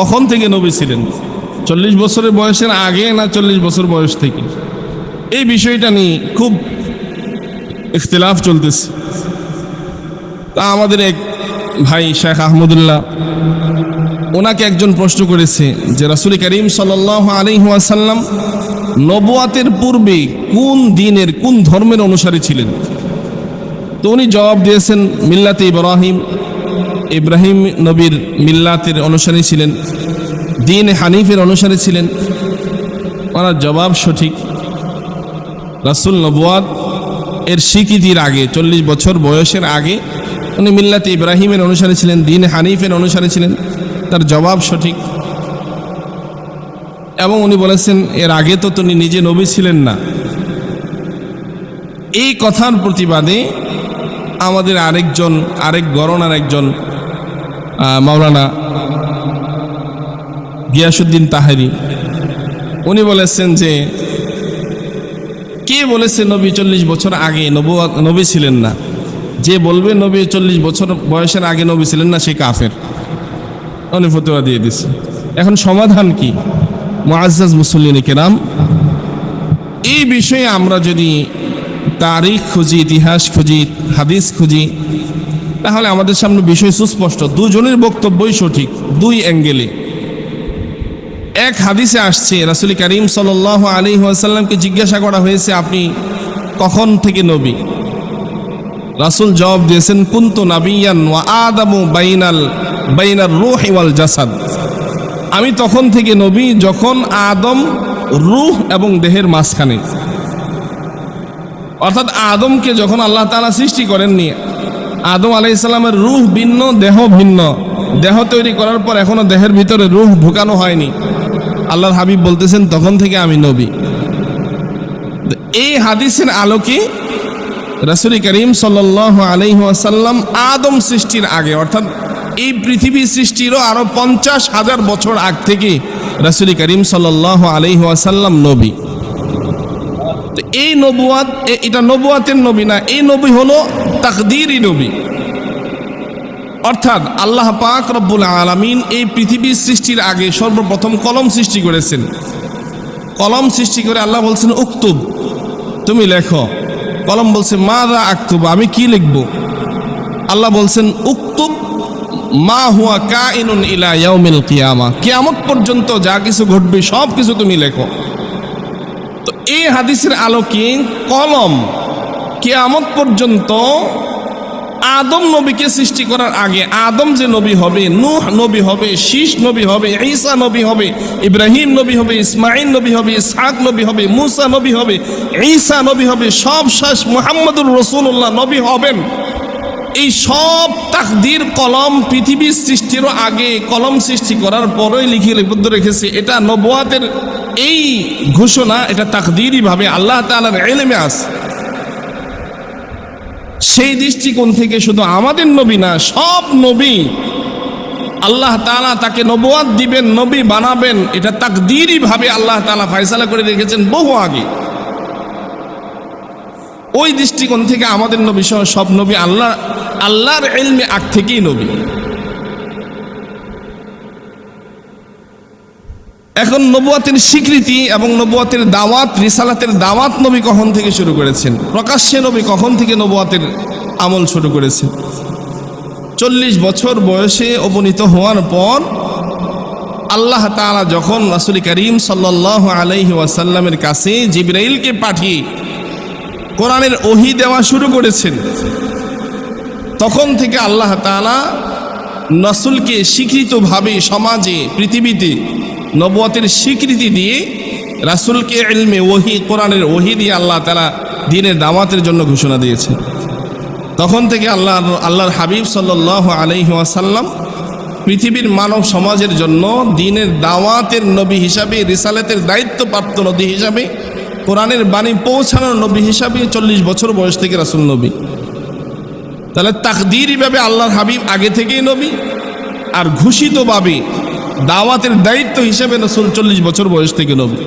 কখন থেকে নবী ছিলেন? চল্লিশ বছরের বয়সের আগে না চল্লিশ বছর বয়স থেকে? এই বিষয়টা নিয়ে খুব ইখতিলাফ চলতেছে। তা আমাদের এক ভাই শেখ আহমদুল্লাহ, ওনাকে একজন প্রশ্ন করেছে যে, রাসুল করিম সাল আলিহাসাল্লাম নবুয়াতের পূর্বে কোন দিনের, কোন ধর্মের অনুসারী ছিলেন? তো উনি জবাব দিয়েছেন, মিল্লাতে ইব্রাহিম ইব্রাহিম নবীর মিল্লাতের অনুসারী ছিলেন, দিন হানিফের অনুসারী ছিলেন। ওনার জবাব সঠিক। রাসুল নবুয়াত এর স্বীকৃতির আগে, চল্লিশ বছর বয়সের আগে, উনি মিল্লাতে ইব্রাহিমের অনুসারী ছিলেন, দিন হানিফের অনুসারী ছিলেন। তার জবাব সঠিক। এবং উনি বলেছেন, এর আগে তো তিনি নিজে নবী ছিলেন না। এই কথার প্রতিবাদে আমাদের আরেকজন, আরেক গরনার একজন মাওলানা গিয়াসুদ্দিন তাহেরি, উনি বলেছেন যে, কে বলেছে নবী চল্লিশ বছর আগে নবুয়া- নবী ছিলেন না? যে বলবে নবী চল্লিশ বছর বয়সের আগে নবী ছিলেন না, সে কাফের। উনি ফতোয়া দিয়ে দিচ্ছে এখন সমাধান কি? মুআজ্জাজ মুসল্লিন কেরাম, এই বিষয়ে আমরা যদি তারিখ খুঁজি, ইতিহাস খুঁজি, হাদিস খুঁজি তাহলে আমাদের সামনে বিষয় সুস্পষ্ট। দুজনের বক্তব্যই সঠিক, দুই অ্যাঙ্গেলে। এক হাদিসে আসছে, রাসুল করিম সাল আলী ওয়াসাল্লামকে জিজ্ঞাসা করা হয়েছে, আপনি কখন থেকে নবী? রাসুল জবাব দিয়েছেন, কুন্ত নাবিয়ান জাসাদ। আমি তখন থেকে নবী যখন আদম, রুহ এবং দেহের মাঝখানে। অর্থাৎ আদমকে যখন আল্লাহ তালা সৃষ্টি করেননি আদম আলাইসাল্লামের রুহ ভিন্ন, দেহ ভিন্ন। দেহ তৈরি করার পর এখনও দেহের ভিতরে রুহ ঢুকানো হয়নি। আল্লাহর হাবিব বলতেছেন, তখন থেকে আমি নবী। এই হাদিসের আলোকে রাসুল করিম সাল আলহাসাল্লাম আদম সৃষ্টির আগে, অর্থাৎ এই পৃথিবী সৃষ্টিরও আরও পঞ্চাশ হাজার বছর আগ থেকে রাসুল করিম সাল আলহাসাল্লাম নবী। এই নবুয়াত এটা নবুয়াতের নবী না, এই নবী হলো তাকদিরই নবী। অর্থাৎ আল্লাহ পাক রব্বুল আলামিন এই পৃথিবীর সৃষ্টির আগে সর্বপ্রথম কলম সৃষ্টি করেছেন। কলম সৃষ্টি করে আল্লাহ বলছেন, উক্তুব, তুমি লেখো। কলম বলছে মা রা আক্তুব, আমি কি লিখব? আল্লাহ বলছেন, উক্তুব, মা হুয়া কা ইনুন ইলা ইয়াউমিল কিয়ামা। কিয়ামত পর্যন্ত যা কিছু ঘটবে সব কিছু তুমি লেখো। এই হাদিসের আলোকে কলম কেয়ামত পর্যন্ত আদম নবীকে সৃষ্টি করার আগে আদম যে নবী হবে, নূহ নবী হবে শীষ নবী হবে, ঈসা নবী হবে, ইব্রাহিম নবী হবে ইসমাইল নবী হবে, ইসহাক নবী হবে, মুসা নবী হবে, ঈসা নবী হবে, সব শেষ মুহাম্মদুর রসুল্লাহ নবী হবেন। এই সব তাকদির কলম পৃথিবীর সৃষ্টিরও আগে কলম সৃষ্টি করার পরই লিখে লিপিবদ্ধ রেখেছে, এটা নবুয়াতের এই ঘোষণা, এটা তাকদিরই ভাবে আল্লাহ তাআলার এলেমে আছে। সেই দৃষ্টিকোণ থেকে শুধু আমাদের নবী না, সব নবী আল্লাহ তাআলা তাকে নবুয়াত দিবেন, নবী বানাবেন। এটা তাকদিরই ভাবে আল্লাহ তাআলা ফয়সালা করে রেখেছেন বহু আগে। ওই দৃষ্টিকোণ থেকে আমাদের নবী সহ সব নবী আল্লাহ, আল্লাহর এলমে আগ থেকেই নবী। এখন নবুয়াতের স্বীকৃতি এবং নবুয়াতের দাওয়াত, রিসালাতের দাওয়াত নবী কখন থেকে শুরু করেছেন? প্রকাশ্যে নবী কখন থেকে নবুয়াতের আমল শুরু করেছেন? চল্লিশ বছর বয়সে অবনীত হওয়ার পর আল্লাহ তাআলা যখন রাসুল করিম সাল্লাহ আলাইহি ওয়াসাল্লামের কাছে জিব্রাইলকে পাঠিয়ে কোরআনের ওহি দেওয়া শুরু করেছেন, তখন থেকে আল্লাহ তাআলা নসুলকে স্বীকৃতভাবে সমাজে, পৃথিবীতে নবুয়তের স্বীকৃতি দিয়ে রাসুলকে এলমে ওহি, কোরআনের ওহি দিয়ে আল্লাহ তাআলা দিনের দাওয়াতের জন্য ঘোষণা দিয়েছে তখন থেকে আল্লাহ, আল্লাহর হাবিব সাল্লাহ আলহি ওয়াসাল্লাম পৃথিবীর মানব সমাজের জন্য দিনের দাওয়াতের নবী হিসাবে, রিসালাতের দায়িত্বপ্রাপ্ত নবী হিসাবে, কোরআনের বাণী পৌঁছানোর নবী হিসাবে চল্লিশ বছর বয়স থেকে রাসুল নবী। তাহলে তাকদিরভাবে আল্লাহর হাবিব আগে থেকেই নবী, আর ঘোষিতভাবে দাওয়াতের দায়িত্ব হিসেবে না চল্লিশ বছর বয়স থেকে নবী।